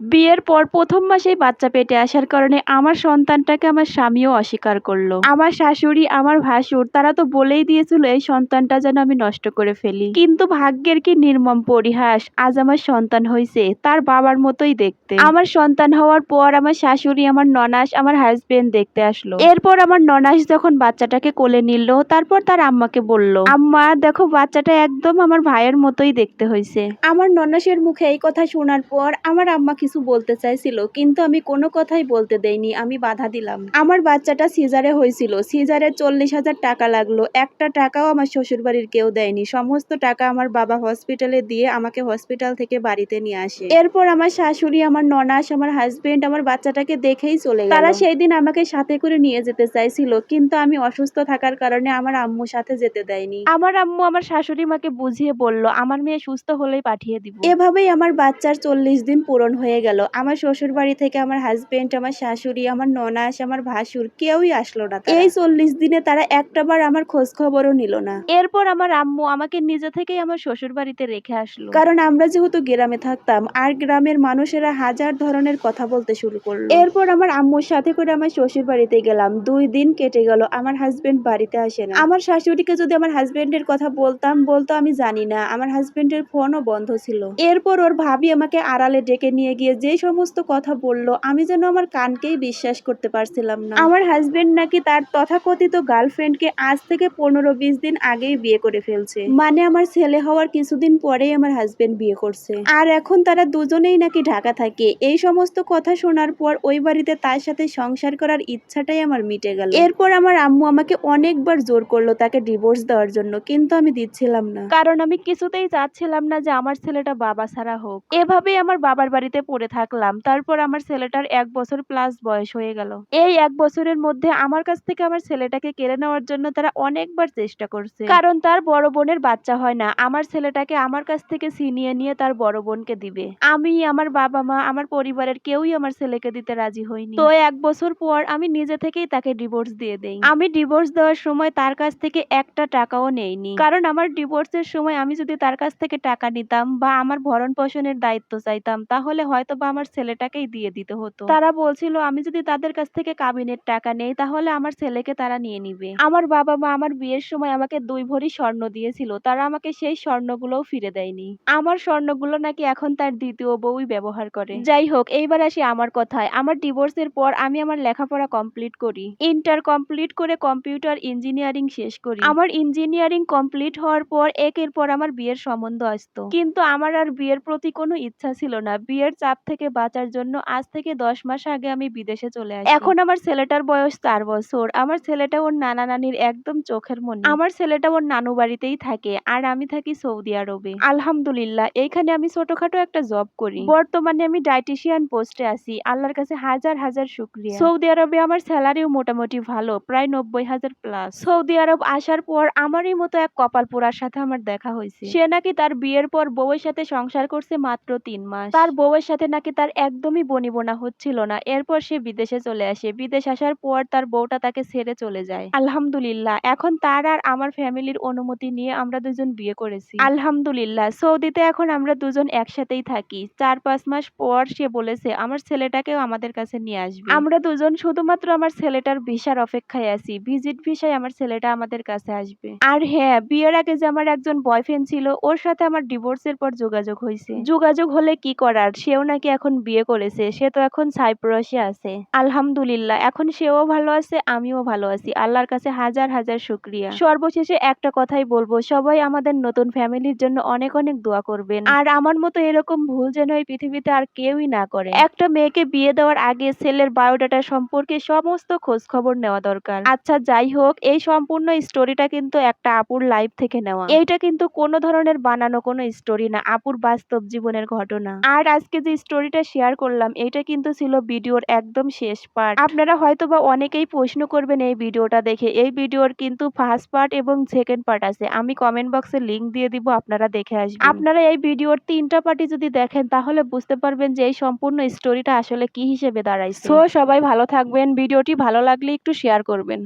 বিয়ের পর প্রথম মাসেই বাচ্চা পেটে আসার কারণে আমার সন্তানটাকে আমার স্বামীও অস্বীকার করল। আমার শাশুড়ি, আমার ভাসুর, তারা তো বলেই দিয়েছিল এই সন্তানটা যেন আমি নষ্ট করে ফেলি। কিন্তু ভাগ্যের কি নির্মম পরিহাস আজ আমার সন্তান হয়েছে তার বাবার মতোই দেখতে। আমার সন্তান হওয়ার পর আমার শাশুড়ি, আমার ননাস, আমার হাজবেন্ড দেখতে আসলো। এরপর আমার ননাস যখন বাচ্চাটাকে কোলে নিল, তারপর তার আম্মাকে বলল, আম্মা, দেখো বাচ্চাটা একদম আমার ভাইয়ের মতোই দেখতে হয়েছে আমার ননাসের মুখে এই কথা শোনার পর আমার আম্মা কিছু বলতে চাইছিল কিন্তু আমি কোনো কথাই বলতে দেইনি আমি বাধা দিলাম। আমার বাচ্চাটা সিজারে হয়েছিল সিজারে চল্লিশ হাজার টাকা লাগল একটা টাকাও আমার শ্বশুর বাড়ির কেউ দেয়নি সমস্ত টাকা আমার বাবা হসপিটালে দিয়ে আমাকে হসপিটাল থেকে বাড়িতে নিয়ে আসে। এরপর আমার শাশুড়ি আমার ননাস আমার হাজবেন্ড আমার বাচ্চাটাকে দেখেই চলে গেল। তারা সেই দিন আমাকে সাথে করে নিয়ে যেতে চাইছিল কিন্তু আমি অসুস্থ থাকার কারণে আমার আম্মু সাথে যেতে দেয়নি। আমার আম্মু আমার শাশুড়ি মাকে বুঝিয়ে বলল আমার মেয়ে সুস্থ হলেই পাঠিয়ে দিব। এভাবেই আমার বাচ্চার চল্লিশ দিন পূরণ হয়ে গেল। আমার শ্বশুর বাড়ি থেকে আমার হাজবেন্ড আমার শাশুড়ি আমার ননাস আমার ভাসুর কেউই আসলো না এই চল্লিশ দিনে তারা একটাবার আমার খোঁজ খবরও নিল না। এরপর আমার আম্মু আমাকে নিজে থেকেই আমার শ্বশুর বাড়িতে রেখে আসলো। কারণ আমরা যেহেতু গ্রামে থাকতাম আর গ্রামের মানুষেরা হাজার ধরনের কথা বলতে শুরু করল। এরপর আমার আম্মুর সাথে করে আমার শ্বশুর বাড়িতে গেলাম। দুই দিন কেটে গেল আমার হাজবেন্ড বাড়িতে আসে না। আমার শাশুড়িকে যদি আমার হাজবেন্ডের কথা বলতাম বলতো আমি জানি না। আমার হাজবেন্ডের ফোনও বন্ধ ছিল। এরপর ওর ভাবি আমাকে আড়ালে ডেকে নিয়ে গিয়ে যে সমস্ত কথা বলল আমি যেন আমার কানকেই বিশ্বাস করতে পারছিলাম না। আমার হাজবেন্ড নাকি তার তথাকথিত গার্লফ্রেন্ডকে আজ থেকে পনেরো বিশ দিন আগেই বিয়ে করে ফেলছে। মানে আমার ছেলে হওয়ার কিছুদিন পরেই আমার হাজবেন্ড বিয়ে করছে। আর এখন তারা দুজনেই নাকি ঢাকা থাকে। এই সমস্ত কথা শোনার পর ওই বাড়িতে তার সাথে সংসার করার ইচ্ছাটাই আমার মিটে গেল। এরপর আমার আম্মু আমাকে অনেকবার জোর করল তাকে ডিভোর্স দেওয়ার জন্য কিন্তু আমি দিচ্ছিলাম না। কারণ আমি কিছুতেই চাচ্ছিলাম না যে আমার ছেলেটা বাবা ছাড়া হোক। এভাবেই আমার বাবার বাড়িতে পড়ে থাকলাম। তারপর আমার ছেলেটার এক বছর প্লাস বয়স হয়ে গেল। এই এক বছরের মধ্যে আমার কাছ থেকে আমার ছেলেটাকে কেড়ে নেওয়ার জন্য তারা অনেকবার চেষ্টা করছে। কারণ তার বড় বোনের বাচ্চা হয় না। আমার ছেলেটাকে আমার কাছ থেকে ছিনিয়ে নিয়ে তার বড় বোনকে দিবে। আমি, আমার বাবা মা, আমার পরিবারের কেউই আমার ছেলেকে দিতে রাজি হয়নি তো এক বছর পর আমি নিজে থেকেই তাকে ডিভোর্স দিয়ে দেই। আমি ডিভোর্স দেওয়ার সময় তার কাছ থেকে একটা টাকাও নেইনি। কারণ আমার ডিভোর্সের সময় আমি যদি তার কাছ থেকে টাকা নিতাম বা আমার ভরণ পোষণের দায়িত্ব চাইতাম, তাহলে হয়তো বা আমার ছেলেটাকেই দিয়ে দিতে হতো। তারা বলছিল, আমি যদি তাদের কাছ থেকে কাবিনের টাকা নেই, তাহলে আমার ছেলেকে তারা নিয়ে নিবে। আমার বাবা মা আমার বিয়ের সময় আমাকে দুই ভরি স্বর্ণ দিয়েছিল, তারা আমাকে সেই স্বর্ণগুলোও ফিরে দেয়নি। আমার স্বর্ণগুলো নাকি এখন তার দ্বিতীয় বউই ব্যবহার করে। যাই হোক, এইবার আসি আমার কথায়। আমার ডিভোর্সের পর আমি আমার লেখাপড়া কমপ্লিট করি। ইন্টার কমপ্লিট করে কম্পিউটার ইঞ্জিনিয়ারিং শেষ করি। আমার ইঞ্জিনিয়ারিং কমপ্লিট হওয়ার পর একের পর আমার বিয়ের সম্বন্ধ আসতো। কিন্তু আমার আর বিয়ের প্রতি কোনো ইচ্ছা ছিল না। বিয়ের চাপ থেকে বাঁচার জন্য আজ থেকে দশ মাস আগে আমি বিদেশে চলে আসি। এখন আমার ছেলেটার বয়স চার বছর। আমার ছেলেটা ওর নানা নানির একদম চোখের মনি। আমার ছেলেটা ওর নানু বাড়িতেই থাকে আর আমি থাকি সৌদি আরবে। আলহামদুলিল্লাহ এইখানে আমি ছোটখাটো একটা জব করি। বর্তমানে আমি ডাইটিশিয়ান পোস্টে আছি। আল্লাহর কাছে হাজার হাজার শুক্রিয়া। সৌদি আরবে আমার স্যালারিও মোটামুটি ভালো প্রায় নব্বই হাজার প্লাস সৌদি আরব আসার পর আমারই মতো এক কপাল পোড়ার সাথে আমার দেখা হয়েছে। সে নাকি তার বিয়ের পর বউয়ের সাথে সংসার করছে মাত্র তিন মাস। তার বউয়ের সাথে নাকি তার একদমই বনিবনা হচ্ছিল না। এরপর সে বিদেশে চলে আসে। বিদেশ আসার পর তার বউটা তাকে ছেড়ে চলে যায়। আলহামদুলিল্লাহ, এখন তার আর আমার ফ্যামিলির অনুমতি নিয়ে আমরা দুজন বিয়ে করেছি। আলহামদুলিল্লাহ, সৌদিতে এখন আমরা দুজন একসাথেই থাকি। চার পাঁচ মাস পর সে বলেছে, আমার ছেলেটাকেও আমাদের কাছে নিয়ে আসবে। আমরা দুজন শুধুমাত্র আমার ছেলেটার ভিসার অপেক্ষায় আছি। ভিজিট ভিসায় আমার ছেলেটা আমাদের কাছে আসবে। আর হ্যাঁ বিয়ের আগে যে আমার একজন বয়ফ্রেন্ড ছিল, ওর সাথে আমার ডিভোর্সের পর যোগাযোগ হয়েছে। যোগাযোগ হলে কি করার? সেও নাকি এখন বিয়ে করেছে? সে তো এখন সাইপ্রাসে আছে। আলহামদুলিল্লাহ, এখন সেও ভালো আছে, আমিও ভালো আছি। আল্লাহর কাছে হাজার হাজার শুক্রিয়া। সর্বশেষে একটা কথাই বলব, সবাই আমাদের নতুন ফ্যামিলির জন্য অনেক অনেক দোয়া করবেন। আর আমার মতো এরকম ভুল যেন এই পৃথিবীতে আর কেউই না করে। একটা মেয়েকে বিয়ে দেওয়ার আগে ছেলের বায়োডাটা সম্পর্কে সমস্ত খোঁজ খবর নেওয়া দরকার। আচ্ছা যাই হোক, এই সম্পূর্ণ স্টোরিটা কিন্তু একটা আপুর লাইফ থেকে নেওয়া। এইটা কিন্তু কোনো ধরনের বানানো কোনো স্টোরি না, আপুর বাস্তব জীবনের ঘটনা। আর আজকে যে স্টোরিটা শেয়ার করলাম, এটা কিন্তু ছিল ভিডিওর একদম শেষ পার্ট আপনারা হয়তো বা অনেকেই প্রশ্ন করবেন এই ভিডিওটা দেখে। এই ভিডিওর কিন্তু ফার্স্ট পার্ট এবং সেকেন্ড পার্ট আছে। আমি কমেন্ট বক্সে লিঙ্ক দিয়ে দিব, আপনারা দেখে আসবেন। আপনারা এই ভিডিওর তিনটা পার্টি যদি দেখেন, তাহলে বুঝতে পারবেন যে এই সম্পূর্ণ স্টোরিটা আসলে কি হিসেবে দাঁড়াইছে। সো সবাই ভালো থাকবেন। ভিডিওটি ভালো লাগলে একটু শেয়ার করবেন।